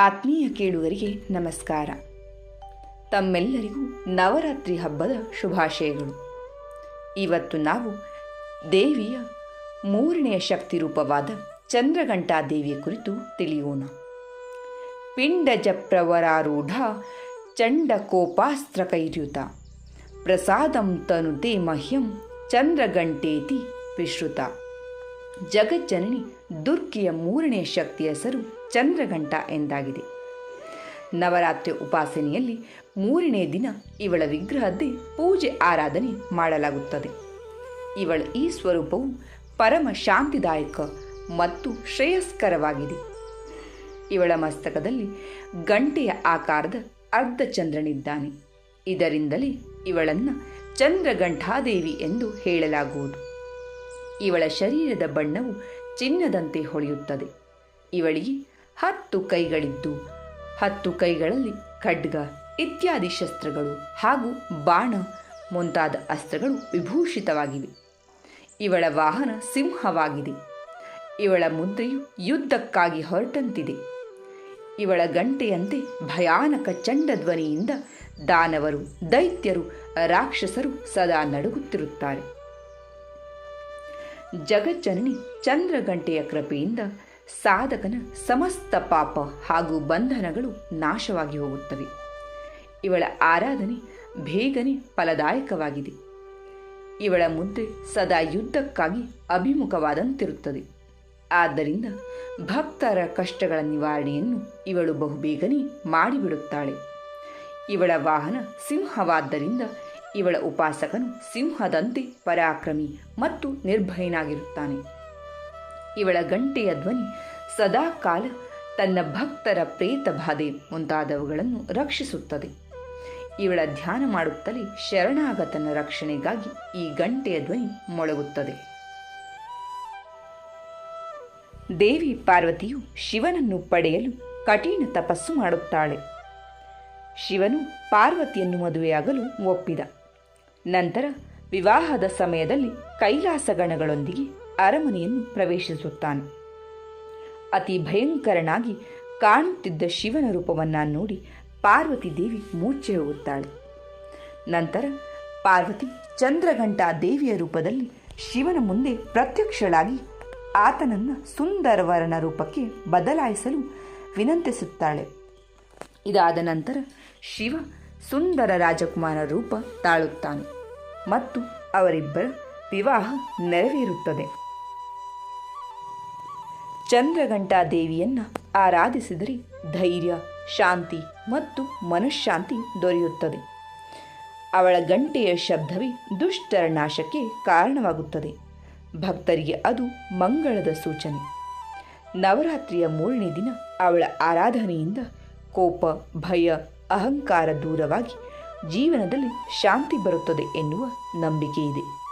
ಆತ್ಮೀಯ ಕೇಳುಗರಿಗೆ ನಮಸ್ಕಾರ. ತಮ್ಮೆಲ್ಲರಿಗೂ ನವರಾತ್ರಿ ಹಬ್ಬದ ಶುಭಾಶಯಗಳು. ಇವತ್ತು ನಾವು ದೇವಿಯ ಮೂರನೆಯ ಶಕ್ತಿ ರೂಪವಾದ ಚಂದ್ರಘಂಟಾ ದೇವಿಯ ಕುರಿತು ತಿಳಿಯೋಣ. ಪಿಂಡಜಪ್ರವರಾರೂಢ ಪ್ರವರಾರೂಢ ಚಂಡ ಕೋಪಾಸ್ತ್ರ ಕೈರ್ಯುತ. ಪ್ರಸಾದಂ ತನುತೆ ಮಹ್ಯಂ ಚಂದ್ರಗಂಟೇತಿ ವಿಶ್ರುತ. ಜಗಜ್ಜನನಿ ದುರ್ಗಿಯ ಮೂರನೇ ಶಕ್ತಿಯ ಹೆಸರು ಚಂದ್ರಘಂಟ ಎಂದಾಗಿದೆ. ನವರಾತ್ರಿ ಉಪಾಸನೆಯಲ್ಲಿ ಮೂರನೇ ದಿನ ಇವಳ ವಿಗ್ರಹದ್ದೇ ಪೂಜೆ ಆರಾಧನೆ ಮಾಡಲಾಗುತ್ತದೆ. ಇವಳ ಈ ಸ್ವರೂಪವು ಪರಮ ಶಾಂತಿದಾಯಕ ಮತ್ತು ಶ್ರೇಯಸ್ಕರವಾಗಿದೆ. ಇವಳ ಮಸ್ತಕದಲ್ಲಿ ಗಂಟೆಯ ಆಕಾರದ ಅರ್ಧ ಚಂದ್ರನಿದ್ದಾನೆ. ಇದರಿಂದಲೇ ಇವಳನ್ನು ಚಂದ್ರಗಂಠಾದೇವಿ ಎಂದು ಹೇಳಲಾಗುವುದು. ಇವಳ ಶರೀರದ ಬಣ್ಣವು ಚಿನ್ನದಂತೆ ಹೊಳೆಯುತ್ತದೆ. ಇವಳಿಗೆ ಹತ್ತು ಕೈಗಳಿದ್ದು, ಹತ್ತು ಕೈಗಳಲ್ಲಿ ಖಡ್ಗ, ಇತ್ಯಾದಿ ಶಸ್ತ್ರಗಳು ಹಾಗೂ ಬಾಣ ಮುಂತಾದ ಅಸ್ತ್ರಗಳು ವಿಭೂಷಿತವಾಗಿವೆ. ಇವಳ ವಾಹನ ಸಿಂಹವಾಗಿದೆ. ಇವಳ ಮುದ್ರೆಯು ಯುದ್ಧಕ್ಕಾಗಿ ಹೊರಟಂತಿದೆ. ಇವಳ ಗಂಟೆಯಂತೆ ಭಯಾನಕ ಚಂಡಧ್ವನಿಯಿಂದ ದಾನವರು, ದೈತ್ಯರು, ರಾಕ್ಷಸರು ಸದಾ ನಡುಗುತ್ತಿರುತ್ತಾರೆ. ಜಗಜ್ಜನನಿ ಚಂದ್ರಗಂಟೆಯ ಕೃಪೆಯಿಂದ ಸಾಧಕನ ಸಮಸ್ತ ಪಾಪ ಹಾಗೂ ಬಂಧನಗಳು ನಾಶವಾಗಿ ಹೋಗುತ್ತವೆ. ಇವಳ ಆರಾಧನೆ ಬೇಗನೆ ಫಲದಾಯಕವಾಗಿದೆ. ಇವಳ ಮುದ್ರೆ ಸದಾ ಯುದ್ಧಕ್ಕಾಗಿ ಅಭಿಮುಖವಾದಂತಿರುತ್ತದೆ. ಆದ್ದರಿಂದ ಭಕ್ತರ ಕಷ್ಟಗಳ ನಿವಾರಣೆಯನ್ನು ಇವಳು ಬಹುಬೇಗನೆ ಮಾಡಿಬಿಡುತ್ತಾಳೆ. ಇವಳ ವಾಹನ ಸಿಂಹವಾದ್ದರಿಂದ ಇವಳ ಉಪಾಸಕನು ಸಿಂಹದಂತೆ ಪರಾಕ್ರಮಿ ಮತ್ತು ನಿರ್ಭಯನಾಗಿರುತ್ತಾನೆ. ಇವಳ ಗಂಟೆಯ ಧ್ವನಿ ಸದಾ ಕಾಲ ತನ್ನ ಭಕ್ತರ ಪ್ರೇತ ಬಾಧೆ ಮುಂತಾದವುಗಳನ್ನು ರಕ್ಷಿಸುತ್ತದೆ. ಇವಳ ಧ್ಯಾನ ಮಾಡುತ್ತಲೇ ಶರಣಾಗತನ ರಕ್ಷಣೆಗಾಗಿ ಈ ಗಂಟೆಯ ಧ್ವನಿ ಮೊಳಗುತ್ತದೆ. ದೇವಿ ಪಾರ್ವತಿಯು ಶಿವನನ್ನು ಪಡೆಯಲು ಕಠಿಣ ತಪಸ್ಸು ಮಾಡುತ್ತಾಳೆ. ಶಿವನು ಪಾರ್ವತಿಯನ್ನು ಮದುವೆಯಾಗಲು ಒಪ್ಪಿದ. ನಂತರ ವಿವಾಹದ ಸಮಯದಲ್ಲಿ ಕೈಲಾಸ ಗಣಗಳೊಂದಿಗೆ ಅರಮನೆಯನ್ನು ಪ್ರವೇಶಿಸುತ್ತಾನೆ. ಅತಿ ಭಯಂಕರನಾಗಿ ಕಾಣುತ್ತಿದ್ದ ಶಿವನ ರೂಪವನ್ನು ನೋಡಿ ಪಾರ್ವತಿ ದೇವಿ ಮೂರ್ಛೆ ಹೋಗುತ್ತಾಳೆ. ನಂತರ ಪಾರ್ವತಿ ಚಂದ್ರಘಂಟಾ ದೇವಿಯ ರೂಪದಲ್ಲಿ ಶಿವನ ಮುಂದೆ ಪ್ರತ್ಯಕ್ಷಳಾಗಿ ಆತನನ್ನು ಸುಂದರವರನ ರೂಪಕ್ಕೆ ಬದಲಾಯಿಸಲು ವಿನಂತಿಸುತ್ತಾಳೆ. ಇದಾದ ನಂತರ ಶಿವ ಸುಂದರ ರಾಜಕುಮಾರ ರೂಪ ತಾಳುತ್ತಾನೆ. ಮತ್ತು ಅವರಿಬ್ಬರ ವಿವಾಹ ನೆರವೇರುತ್ತದೆ. ಚಂದ್ರಘಂಟಾ ದೇವಿಯನ್ನು ಆರಾಧಿಸಿದರೆ ಧೈರ್ಯ, ಶಾಂತಿ ಮತ್ತು ಮನಃಶಾಂತಿ ದೊರೆಯುತ್ತದೆ. ಅವಳ ಗಂಟೆಯ ಶಬ್ದವೇ ದುಷ್ಟರ ನಾಶಕ್ಕೆ ಕಾರಣವಾಗುತ್ತದೆ. ಭಕ್ತರಿಗೆ ಅದು ಮಂಗಳದ ಸೂಚನೆ. ನವರಾತ್ರಿಯ ಮೂರನೇ ದಿನ ಅವಳ ಆರಾಧನೆಯಿಂದ ಕೋಪ, ಭಯ, ಅಹಂಕಾರ ದೂರವಾಗಿ ಜೀವನದಲ್ಲಿ ಶಾಂತಿ ಬರುತ್ತದೆ ಎನ್ನುವ ನಂಬಿಕೆ ಇದೆ.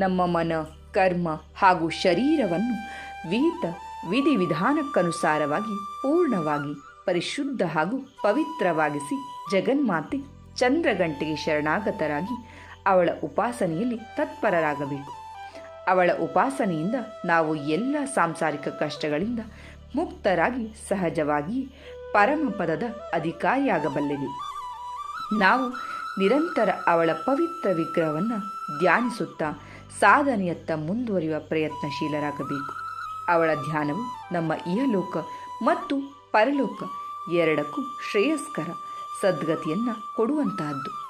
ನಮ್ಮ ಮನ, ಕರ್ಮ ಹಾಗೂ ಶರೀರವನ್ನು ವಿಹಿತ ವಿಧಿವಿಧಾನಕ್ಕನುಸಾರವಾಗಿ ಪೂರ್ಣವಾಗಿ ಪರಿಶುದ್ಧ ಹಾಗೂ ಪವಿತ್ರವಾಗಿಸಿ ಜಗನ್ಮಾತೆ ಚಂದ್ರಗಂಟೆಗೆ ಶರಣಾಗತರಾಗಿ ಅವಳ ಉಪಾಸನೆಯಲ್ಲಿ ತತ್ಪರರಾಗಬೇಕು. ಅವಳ ಉಪಾಸನೆಯಿಂದ ನಾವು ಎಲ್ಲ ಸಾಂಸಾರಿಕ ಕಷ್ಟಗಳಿಂದ ಮುಕ್ತರಾಗಿ ಸಹಜವಾಗಿ ಪರಮಪದದ ಅಧಿಕಾರಿಯಾಗಬಲ್ಲೆವು ನಾವು ನಿರಂತರ ಅವಳ ಪವಿತ್ರ ವಿಗ್ರಹವನ್ನು ಧ್ಯಾನಿಸುತ್ತಾ ಸಾಧನೆಯತ್ತ ಮುಂದುವರಿಯುವ ಪ್ರಯತ್ನಶೀಲರಾಗಬೇಕು. ಅವಳ ಧ್ಯಾನವು ನಮ್ಮ ಇಹಲೋಕ ಮತ್ತು ಪರಲೋಕ ಎರಡಕ್ಕೂ ಶ್ರೇಯಸ್ಕರ ಸದ್ಗತಿಯನ್ನು ಕೊಡುವಂತಹದ್ದು.